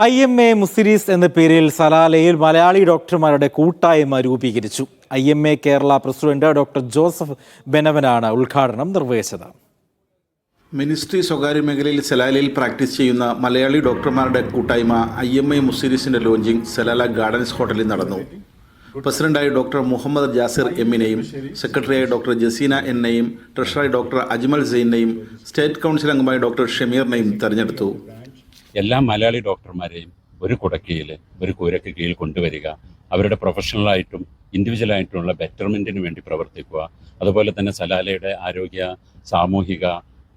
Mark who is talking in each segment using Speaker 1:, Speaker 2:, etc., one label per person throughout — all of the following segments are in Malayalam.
Speaker 1: ഐ എം എ മുസിരീസ് എന്ന പേരിൽ സലാലയിൽ മലയാളി ഡോക്ടർമാരുടെ കൂട്ടായ്മ രൂപീകരിച്ചു. I M A Kerala president doctor Joseph ബെനവനാണ് ഉദ്ഘാടനം നിർവഹിച്ചത്.
Speaker 2: മിനിസ്ട്രി സ്വകാര്യ മേഖലയിൽ സലാലയിൽ പ്രാക്ടീസ് ചെയ്യുന്ന മലയാളി ഡോക്ടർമാരുടെ കൂട്ടായ്മ ഐ എം ഐ മുസീരീസിന്റെ ലോഞ്ചിങ് സലാല ഗാർഡൻസ് ഹോട്ടലിൽ നടന്നു. പ്രസിഡന്റായി ഡോക്ടർ മുഹമ്മദ് ജാസിർ എമ്മിനെയും സെക്രട്ടറിയായി ഡോക്ടർ ജസീന എന്നെയും ട്രഷറായി ഡോക്ടർ അജ്മൽ സെയിനെയും സ്റ്റേറ്റ് കൗൺസിൽ അംഗമായി ഡോക്ടർ ഷമീറിനെയും തെരഞ്ഞെടുത്തു.
Speaker 3: എല്ലാ മലയാളി ഡോക്ടർമാരെയും ഒരു കുടക്കീയിൽ ഒരു കൂരക്ക് കീഴിൽ കൊണ്ടുവരിക. അവരുടെ പ്രൊഫഷണലായിട്ടും ഇൻഡിവിജ്വലായിട്ടുള്ള ബെറ്റർമെന്റിന് വേണ്ടി പ്രവർത്തിക്കുക. അതുപോലെ തന്നെ സലാലയുടെ ആരോഗ്യ സാമൂഹിക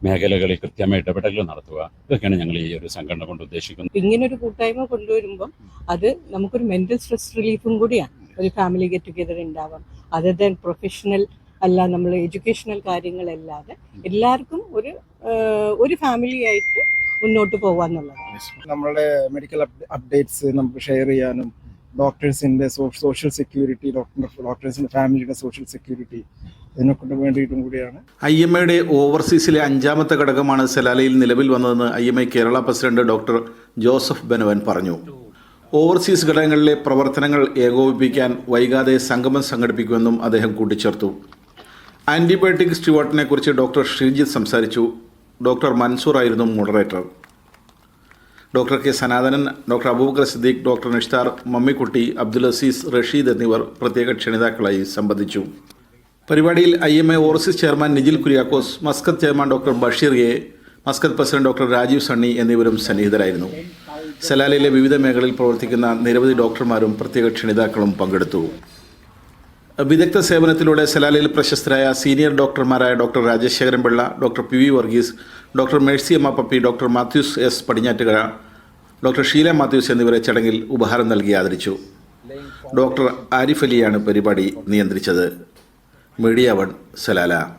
Speaker 3: മേഖലകളിൽ കൃത്യമായ ഇടപെടലുകൾ നടത്തുക. ഇതൊക്കെയാണ് ഞങ്ങൾ ഈ ഒരു സംഘടന കൊണ്ട് ഉദ്ദേശിക്കുന്നത്.
Speaker 4: ഇങ്ങനൊരു കൂട്ടായ്മ കൊണ്ടുവരുമ്പം അത് നമുക്കൊരു മെന്റൽ സ്ട്രെസ് റിലീഫും കൂടിയാണ്. ഒരു ഫാമിലി ഗെറ്റ് ടുഗെദർ ഉണ്ടാവാം അതർ ദാൻ പ്രൊഫഷണൽ അല്ല നമ്മൾ എഡ്യൂക്കേഷണൽ കാര്യങ്ങളല്ലാതെ എല്ലാവർക്കും ഒരു ഒരു ഫാമിലിയായിട്ട് മുന്നോട്ട് പോകാന്നുള്ളതാണ്
Speaker 5: നമ്മളുടെ മെഡിക്കൽ അപ്ഡേറ്റ്സ് നമുക്ക് ഷെയർ ചെയ്യാനും ഡോക്ടേഴ്സിന്റെ സോഷ്യൽ സെക്യൂരിറ്റി ഡോക്ടേഴ്സിന്റെ ഡോക്ടേഴ്സിന്റെ ഫാമിലിയുടെ സോഷ്യൽ സെക്യൂരിറ്റി ഇതിനെക്കൊണ്ട് വേണ്ടിയിട്ടും കൂടിയാണ്.
Speaker 2: ഐ എം ഐയുടെ ഓവർസീസിലെ അഞ്ചാമത്തെ ഘടകമാണ് സലാലയിൽ നിലവിൽ വന്നതെന്ന് I M I Kerala president doctor Joseph Benavan പറഞ്ഞു. ഓവർസീസ് ഘടകങ്ങളിലെ പ്രവർത്തനങ്ങൾ ഏകോപിപ്പിക്കാൻ വൈകാതെ സംഗമം സംഘടിപ്പിക്കുമെന്നും അദ്ദേഹം കൂട്ടിച്ചേർത്തു. ആന്റിബയോട്ടിക് സ്റ്റുവാർട്ടിനെ കുറിച്ച് ഡോക്ടർ ശ്രീജിത്ത് സംസാരിച്ചു. ഡോക്ടർ മൻസൂർ ആയിരുന്നു moderator doctor K Sanathanan doctor Abubakar Siddique doctor Nishtar Mammikutty Abdul Azeez Rasheed എന്നിവർ പ്രത്യേക ക്ഷണിതാക്കളായി സംബന്ധിച്ചു. പരിപാടിയിൽ I M A overseas chairman Nijil Kuriakose Muscat chairman doctor Basheer A Muscat president doctor Rajeev Sunny എന്നിവരും സന്നിഹിതരായിരുന്നു. സലാലയിലെ വിവിധ മേഖലകളിൽ പ്രവർത്തിക്കുന്ന നിരവധി ഡോക്ടർമാരും പ്രത്യേക ക്ഷണിതാക്കളും പങ്കെടുത്തു. വിദഗ്ധ സേവനത്തിലൂടെ സലാലയിൽ പ്രശസ്തരായ senior ഡോക്ടർമാരായ doctor Rajasekharan Pillai doctor P V Varghese doctor Mercy Amma Pappy doctor Mathews S Padinjattukara doctor Sheela Mathews എന്നിവരെ ചടങ്ങിൽ ഉപഹാരം നൽകി ആദരിച്ചു. ഡോക്ടർ ആരിഫ് അലിയാണ് പരിപാടി നിയന്ത്രിച്ചത്. Media one Salalah.